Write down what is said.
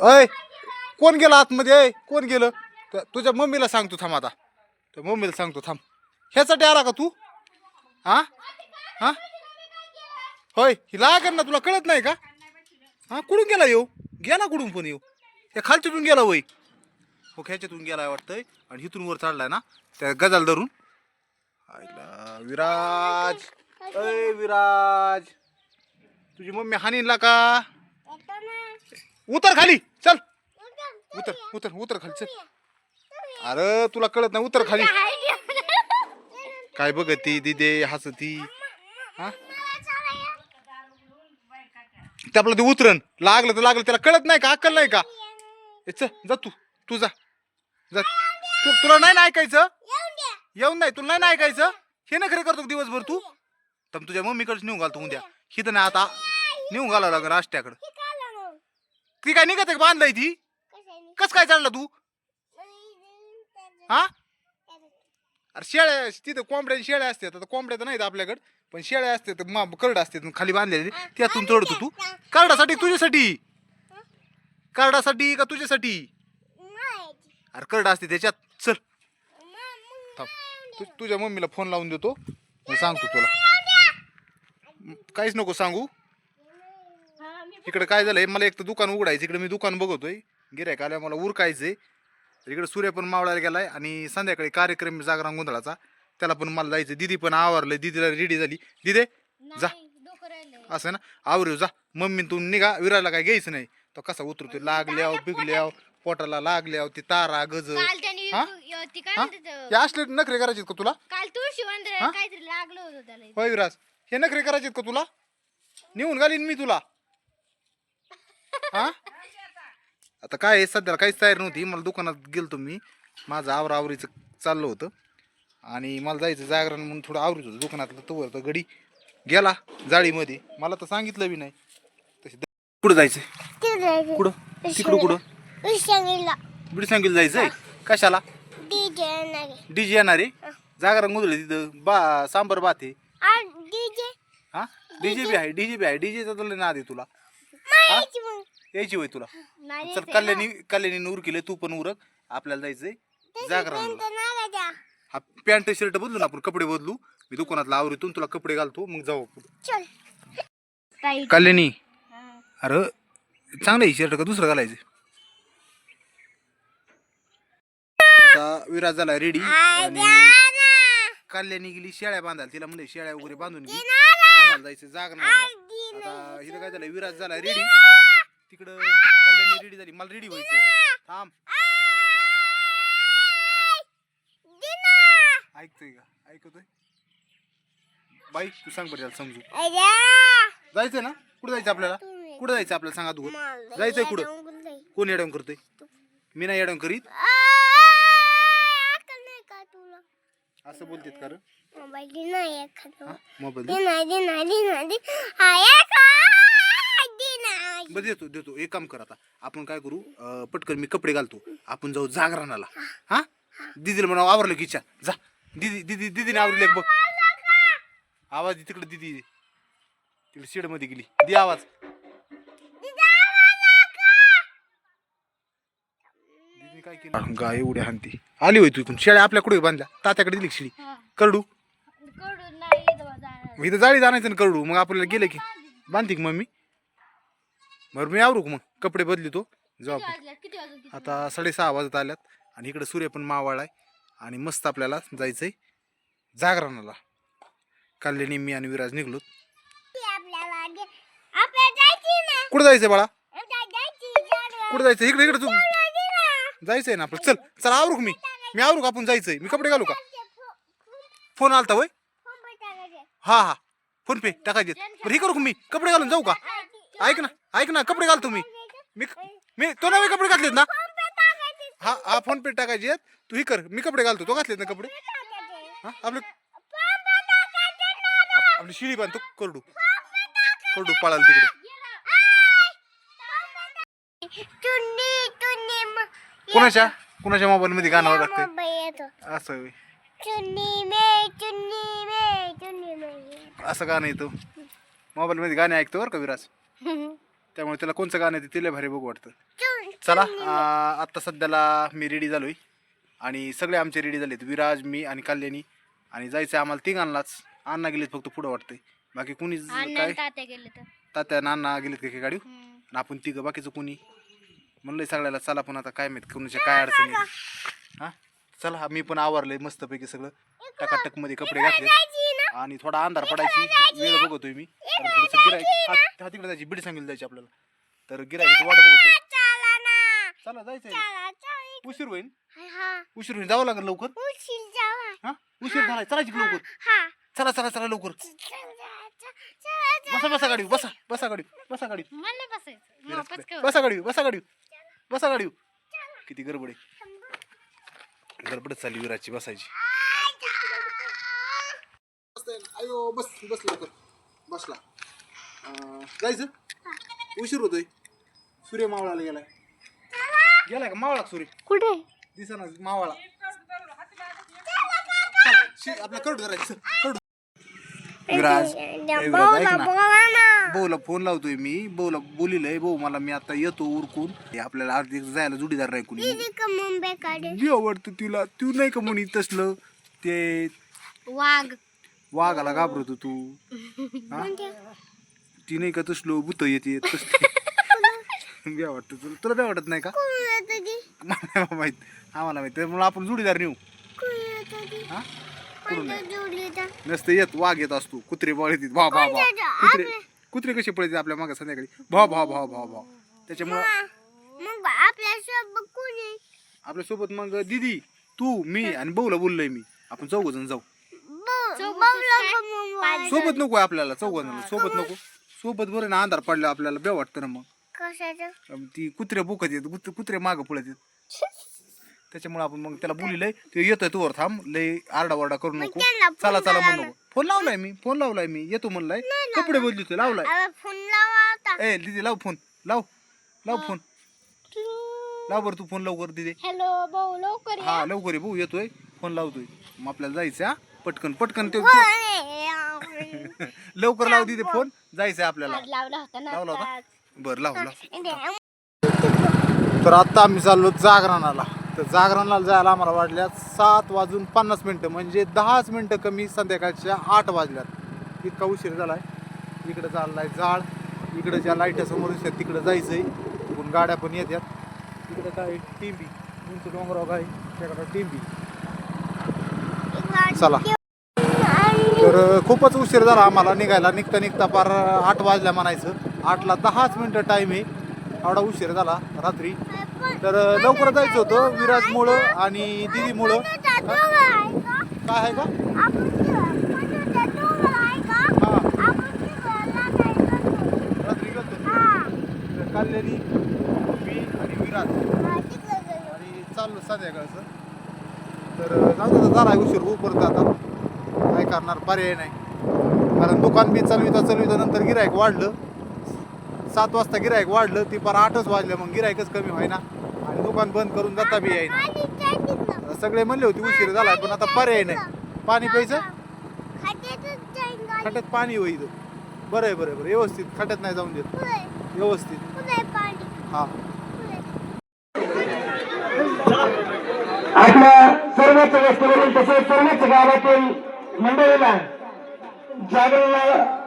अय कोण गेलं आतमध्ये? अय कोण गेलं? तु- तुझ्या मम्मीला सांगतो थांब आता. त्या मम्मीला सांगतो थांब. ह्यासाठी आला का तू? हा हा होय ही लागेल ना तुला कळत नाही का? हा कुठून गेला येऊ गेला कुठून पण येऊ हे खालच्यातून गेला वय. हो ह्याच्यातून गेलाय वाटतंय. आणि इथून वर चढलाय ना त्या गजाल धरून. आईला विराज. अय विराज. तुझी मम्मी हानीला का? उतर खाली. चल. उतर उतर उतर खाली चल. अरे तुला कळत नाही उतर खाली. काय बघती दिदे हसती? हा? ते आपलं ते उतरण. लागलं तर लागलं त्याला कळत नाही का? अक्कल नाही का? चल जा तू. तू जा. जा. तू तुला नाही ना ऐकायचं? येऊन नाही तुला नाही ना ऐकायचं? हे ना खरं करतो दिवसभर तू? तर तुझ्या मम्मीकडेच नेऊन घालतो उद्या. हिथं नाही आता नेऊन घालावं लागेल राष्ट्राकडे. ती काय निघत बांधलाय ती? कस काय चालला तू? हा? अरे शेळ्या तिथं कोंबड्या शेळ्या असतात आता कोंबड्या तर नाहीत आपल्याकडे पण शेळ्या असतात मा करड असते खाली बांधलेली. त्यातून चढतो तू. करडासाठी तुझ्यासाठी? करडासाठी का तुझ्यासाठी? अरे करड असते त्याच्यात. चल. थांब. तुझ्या मम्मीला फोन लावून देतो. मी सांगतो तुला. काहीच नको सांगू. इकडे काय झालंय मला एक तर दुकान उघडायचं इकडे मी दुकान बघतोय. गिऱ्हाईक आल्या मला उरकायचंय. तर इकडे सूर्य पण मावळायला गेलाय आणि संध्याकाळी कार्यक्रम जागरण गोंधळाचा. त्याला पण मला जायचं दिदी पण आवरलंय दिदीला रेडी झाली. दिदे जा. असं ना? आवरू जा. मम्मी तू निघा विरायला काय घ्यायचं नाही. तो कसा उतरतोय लागल्याव बिगल्याव पोटाला लागल्याव ती तारा गज हा? हा? असले नखरे करायचे का तुला? काल तुळशी वंदर हा? काहीतरी लागलं होतं त्याला. होय विराज हे नखरे करायचे का तुला? नेऊन घालीन मी तुला. हा? आता काय आहे, सध्याला काहीच तयार नव्हती. मला दुकानात गेलतो मी. माझं आवर आवरीचं चाललं होतं. आणि मला जायचं जागरण म्हणून थोडं आवरीत होतं दुकानातलं. तोवर तर गडी गेला जाळीमध्ये. मला तर सांगितलं बी नाही. द- कुठं जायचं कुठं? तिकडं कुठं? बिडी सांगितलं जायचंय? कशाला? डीजे येणार. आहे जागरण गुंदळे तिथं. बा सांबर बात आहे. हा? डीजे बी आहे डीजे बी आहे. डीजेचा तर लय नाद आहे तुला? यायची होय तुला. नाही चल कल्याणी कल्याणी उर केले तू पण उरक. आपल्याला जायचंय. जागरणाला हा पॅन्ट शर्ट बदलू ना आपण कपडे बदलू. मी दुकानातला आवरीतून तुला कपडे घालतो मग जाऊ आपण. कल्याणी. अरे चांगलं आहे शर्ट का दुसरं घालायचं? आता विराज झाला रेडी आणि कल्याणी गेली शेळ्या बांधायला. तिला म्हणजे शेळ्या वगैरे बांधून घे. आम्हाला जायचं जागरणाला आता इथं काय झालं? विराज झाला रेडी तिकडं कल्याणी रेडी झाली. मला रेडी व्हायचं थांब. ऐकतोय का? ऐकतोय? बाई तू सांग बरं त्याला समजू जायचंय ना? कुठं जायचं आपल्याला? कुठं जायचं आपल्याला? सांगा तू जायचंय कुठं? कोण येडवण करतोय? मी नाही येडवण करीत. असं बोलतेत का रे? हा? मोबाईल दे. बरं देतो देतो. एक काम कर आता. आपण काय करू? अं, पटकन मी कपडे घालतो. आपण जाऊ जागरणाला हा? दिदीला म्हणा आवरलं की इच्छा. जा. दिदी दिदी दिदीने आवरले बघ. आवाज दे तिकडे दिदी. तिकडे शेडमध्ये गेली. दे आवाज. दीदीने काय केलं? गाय एवढी हानती आली होय तू इथून. शेळ्या आपल्या कुठे बांधल्या? तात्याकडे दिली शिडी करडू? कडून नाही. इथं जाळी जाण्याचं ना करडू. मग आपल्याला गेलं की? बांधती का मम्मी? बरं मी आवरू का मग? कपडे बदलितो जाऊ आपण? किती? आता साडेसहा वाजत आल्यात आणि इकडे सूर्य पण मावळलाय आणि मस्त आपल्याला जायचंय जागरणाला. कल्याणी मी आणि विराज निघलो कुठं जायचंय बाळा? कुठं जायचं इकडे इकडे तू. जायचंय ना आपलं. चल चल आवरू का मी? मी आवरू का आपण जायचंय? मी कपडे घालू का? फोन आलता वय? हा हा. फोन पे टाकायचे बरं हे करू का मी? कपडे घालून जाऊ का? ऐक ना. ऐक ना कपडे घालतो मी मी मी तो नवे कपडे घातलेत ना? हा हा फोन पे टाकायचे आहेत. तू ही कर मी कपडे घालतो. तो घातलेत ना कपडे? हा आपले आप- आपली शिळी बांधतो करडू. करडू पळाल तिकडे. कोणाच्या? कोणाच्या मोबाईल मध्ये गाणं लागतंय असं होय. असं गाणं येतो. मोबाईल मध्ये गाणे ऐकतो बरं का विराज? त्यामुळे त्याला कोणचं गाणं येतं तिला भारी बघू वाटतं. चला आत्ता सध्याला मी रेडी झालोय. आणि सगळे आमचे रेडी झालेत. विराज मी आणि कल्याणी. आणि जायचं आम्हाला तिघांनाच. अण्णा गेलेत फक्त पुढं वाटतंय. बाकी कुणीच अण्णा काय? तात्या गेले तर तात्या नाना गेलेत काही गाडी हम्म. आणि आपण तिघं बाकीचं कुणी? म्हणलंय सगळ्याला चला पण आता काय माहीत कुणाच्या काय अडचणी आहेत. हा? चला मी पण आवरलंय मस्तपैकी सगळं. टकाटकमध्ये कपडे घातले आणि थोडा अंधार पडायची. वेळ बघतोय मी कारण थोडंसं गिरायक हा तिकडे जायची बिडी सांगितलं जायची आपल्याला. तर गिरायची वाट बघतोय चला जायचंय उशीर होईल. उशीर होईल. जावं लागेल लवकर. हा? उशीर झालाय. चलायची लवकर. चला चला चला लवकर. बसा बसा गाडी बसा बसा गाडी बसा गाडी मला बसायचं. बसा गाडी बसा गाडी बसा गाडी किती गडबड आहे. गडबडच चालली विराची बसायची. अयो बस बस लवकर बसला. अं, जायचं? उशीर होतोय. सूर्य मावळाला गेलाय. गेलाय का? मावळा सूर्य? कुठे? दिसा मावळा. शी, आपला कडू धरायचं कडू विराज ए, विराज, ऐक ना. भाऊला फोन लावतोय मी. भाऊला बोलिलंय भाऊ मला मी आता येतो उरकून. हे आपल्याला अर्धी जायला जुडीदार नाही कुणी. जी आवडतं तिला तू नाही का म्हणी तसलं? ते वाघ. वाघाला घाबरतो तू हा? ती नाही का तसलो भूत येते बी आवडतं तुला. तुला बी आवडत नाही का? मला नाही माहीत. आम्हाला माहीत. त्यामुळे आपण जुडीदार नेऊ. हा? कुठून नाही? नसतं येत वाघ येत असतो. कुत्रे बळ येतात भा भा भा. कुत्रे कुत्रे कसे पळतात आपल्या मागे संध्याकाळी? भा भा भा भा भा. त्याच्यामुळं आपल्यासोबत मग दिदी तू मी आणि भाऊला बोललोय मी. आपण चौघ जण जाऊ. सोबत नको आहे आपल्याला चौघ जण. सोबत नको. सोबत बरं ना अंधार पडला आपल्याला बे वाटतं ना मग. ती कुत्रे बोकत येत कुत्रे कुत्रे मागं पळत येत त्याच्यामुळे आपण मग त्याला बोलिलंय ते येतोय तोवर थांब लय आरडा वरडा करू नको. त्यांना फोन चला चला म्हणू नको. फोन लावलाय मी फोन लावलाय मी. येतो म्हणलाय. कपडे बदलतोय लावलाय. फोन लावा आता. ए दीदी लाव फोन. लाव. लाव फोन. लाव बरं तू फोन लवकर दीदी. हॅलो भाऊ लवकर या. हा लवकर ये भाऊ येतोय. फोन लावतोय. मग आपल्याला जायचं हा. पटकन पटकन ते लवकर लाव दीदी फोन. जायचंय आपल्याला. लावला होता लावला. बरं लाव लाव. इथे. तर आता आम्ही चाललो जागरणाला. तर जागरणाला जायला आम्हाला वाटल्या सात वाजून पन्नास मिनटं म्हणजे दहाच मिनटं कमी संध्याकाळच्या आठ वाजल्यात. इतका उशीर झालाय. इकडे चाललाय जाळ. इकडे ज्या लाईटा समोर दिसतात तिकडे जायचंय. तिकडून गाड्या पण येतात तिकडे काय टिंबी उंच डोंगराव काय त्याकडे टिंबी चला. तर खूपच उशीर झाला आम्हाला निघायला. निघता निघता पार आठ वाजल्या म्हणायचं. आठला दहाच मिनटं टाईम आहे. एवढा उशीर झाला रात्री. तर लवकर जायचं होतं विराजमुळं आणि दिदीमुळं. काय आहे का? रात्री गेलतो कल्याणी मी आणि विराज. आणि चाललो संध्याकाळचं. तर जाऊ दे झाला उशीर होऊ परत आता. काय करणार पर्याय नाही. कारण दुकान बी चालविता चालविता नंतर गिरायक वाढलं. सात वाजता गिरायक वाढलं ती पार आठच वाजल्या मग गिरायकच कमी व्हायना. आणि दुकान बंद करून जाता बी येईना. सगळे म्हणले होते उशीर झालाय पण आता पर्याय नाही. पाणी प्यायचं? खड्यात पाणी होईल बरं आहे बरं बरं व्यवस्थित खड्यात नाही जाऊन देत. व्यवस्थित. हा. सर्वच वस्तूवरील तसेच सर्वच गावातील मंडळीला जागरणाला